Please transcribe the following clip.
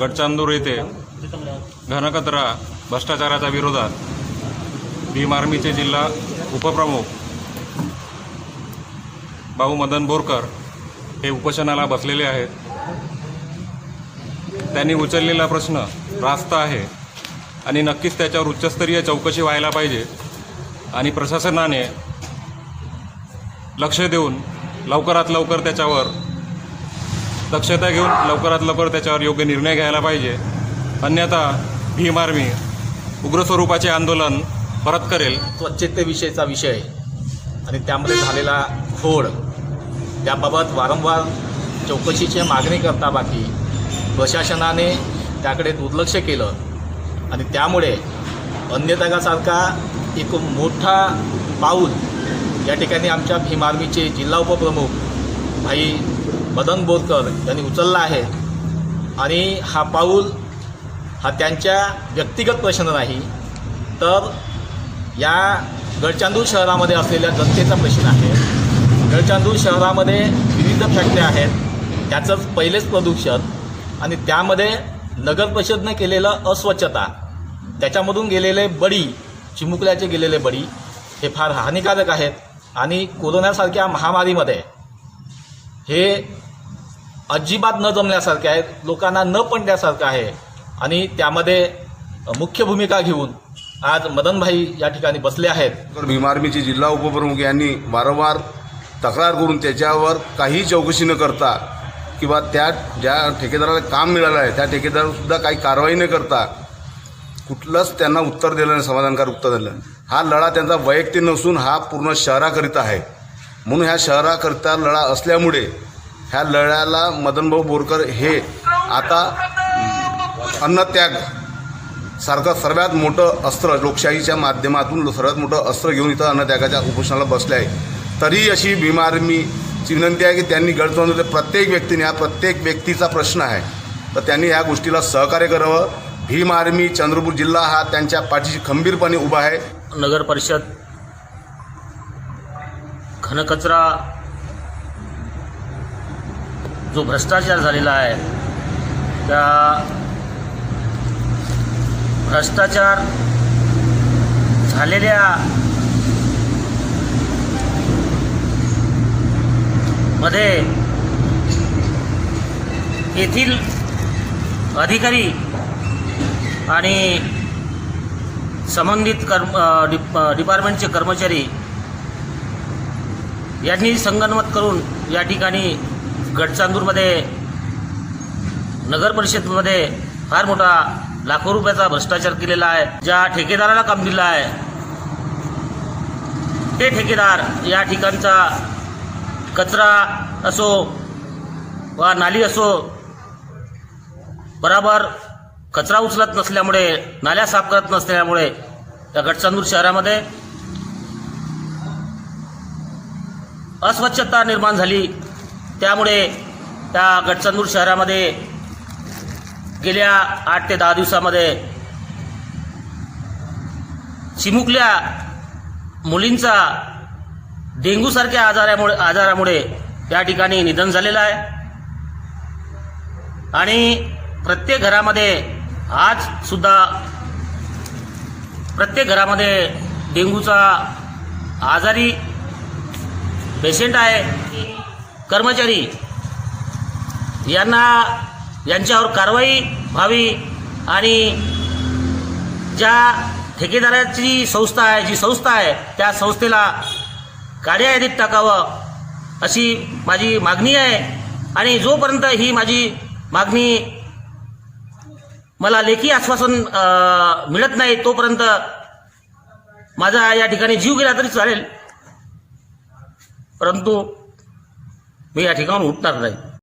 गडचांदूर येथे घनकचरा भ्रष्टाचाराच्या विरोधात भीम आर्मीचे जिल्हा उपप्रमुख भाऊ मदन बोरकर हे उपोषणाला बसलेले आहेत. त्यांनी उचललेला प्रश्न रास्त आहे आणि नक्कीच त्याच्यावर उच्चस्तरीय चौकशी व्हायला पाहिजे आणि प्रशासनाने लक्ष देऊन लवकरात लवकर त्याच्यावर दक्षता घेऊन लवकरात लवकर त्याच्यावर योग्य निर्णय घ्यायला पाहिजे. अन्यथा भीम आर्मी उग्र स्वरूपाचे आंदोलन परत करेल. स्वच्छतेविषयीचा विषय आणि त्यामध्ये झालेला खोड त्याबाबत वारंवार चौकशीची मागणी करता बाकी प्रशासनाने त्याकडे दुर्लक्ष केलं आणि त्यामुळे अन्नदागासारखा एक मोठा पाऊल या ठिकाणी आमच्या भीम आर्मीचे जिल्हा उपप्रमुख भाई मदन बोरकर यांनी उचलला आहे. आणि हा पाऊल हा त्यांच्या व्यक्तिगत प्रश्न नाही तर या गडचांदूर शहरामध्ये असलेल्या जनतेचा प्रश्न आहे. गडचांदूर शहरामध्ये विविध फॅक्टऱ्या आहेत त्याचंच पहिलेच प्रदूषण आणि त्यामध्ये नगर परिषदने केलेलं अस्वच्छता त्याच्यामधून गेलेले बळी चिमुकल्याचे गेलेले बळी हे फार हानिकारक आहेत. आणि कोरोनासारख्या महामारीमध्ये हे अजिबात न जमल्यासारखे आहेत लोकांना न पडण्यासारखं आहे. आणि त्यामध्ये मुख्य भूमिका घेऊन आज मदनभाई या ठिकाणी बसले आहेत. तर भीम आर्मीचे जिल्हा उपप्रमुख यांनी वारंवार तक्रार करून त्याच्यावर काही चौकशी न करता किंवा त्या ज्या ठेकेदाराला काम मिळालं आहे त्या ठेकेदारसुद्धा काही कारवाई न करता कुठलंच त्यांना उत्तर दिलं नाही समाधानकारक उत्तर दिलं नाही. हा लढा त्यांचा वैयक्तिक नसून हा पूर्ण शहराकरिता आहे. म्हणून ह्या शहराकरिता लढा असल्यामुळे ह्या लढ्याला मदनभाऊ बोरकर हे आता अन्नत्याग सारखं सर्वात मोठं अस्त्र लोकशाहीच्या माध्यमातून सर्वात मोठं अस्त्र घेऊन इथं अन्नत्यागाच्या उपोषणाला बसले आहे. तरी अशी भीम आर्मीची विनंती आहे की त्यांनी गडचंदूरच्या प्रत्येक व्यक्तीने हा प्रत्येक व्यक्तीचा प्रश्न आहे. तर त्यांनी ह्या गोष्टीला सहकार्य करावं. भीम आर्मी चंद्रपूर जिल्हा हा त्यांच्या पाठीशी खंबीरपणे उभा आहे. नगर परिषद घनकचरा जो भ्रष्टाचार झालेला आहे त्या भ्रष्टाचार झालेल्या मध्ये येथील अधिकारी आणि संबंधित कर्म डिप डिपार्टमेंटचे कर्मचारी यांनी संगनमत करून या ठिकाणी गडचांदूरमध्ये नगर परिषदमध्ये फार मोठा लाखो रुपयाचा भ्रष्टाचार केलेला आहे. ज्या ठेकेदाराला काम दिलं आहे ते ठेकेदार या ठिकाणचा कचरा असो वा नाली असो बराबर कचरा उचलत नसल्यामुळे नाल्या साफ करत नसल्यामुळे या गडचांदूर शहरामध्ये अस्वच्छता निर्माण झाली. त्यामुळे त्या गडचंदूर शहरामध्ये गेल्या आठ ते दहा दिवसामध्ये चिमुकल्या मुलींचा डेंग्यूसारख्या आजारामुळे आजारामुळे या ठिकाणी निधन झालेलं आहे. आणि प्रत्येक घरामध्ये आज सुद्धा प्रत्येक घरामध्ये डेंग्यूचा आजारी पेशंट आहे. कर्मचारी यांना यांच्यावर कारवाई व्हावी आणि ज्या ठेकेदाराची संस्था आहे जी संस्था आहे त्या संस्थेला काड्या यादीत टाकावं अशी माझी मागणी आहे. आणि जोपर्यंत ही माझी मागणी मला लेखी आश्वासन मिळत नाही तोपर्यंत माझा या ठिकाणी जीव गेला तरी चालेल. परंतु मी या ठिकाणाहून उठणार नाही.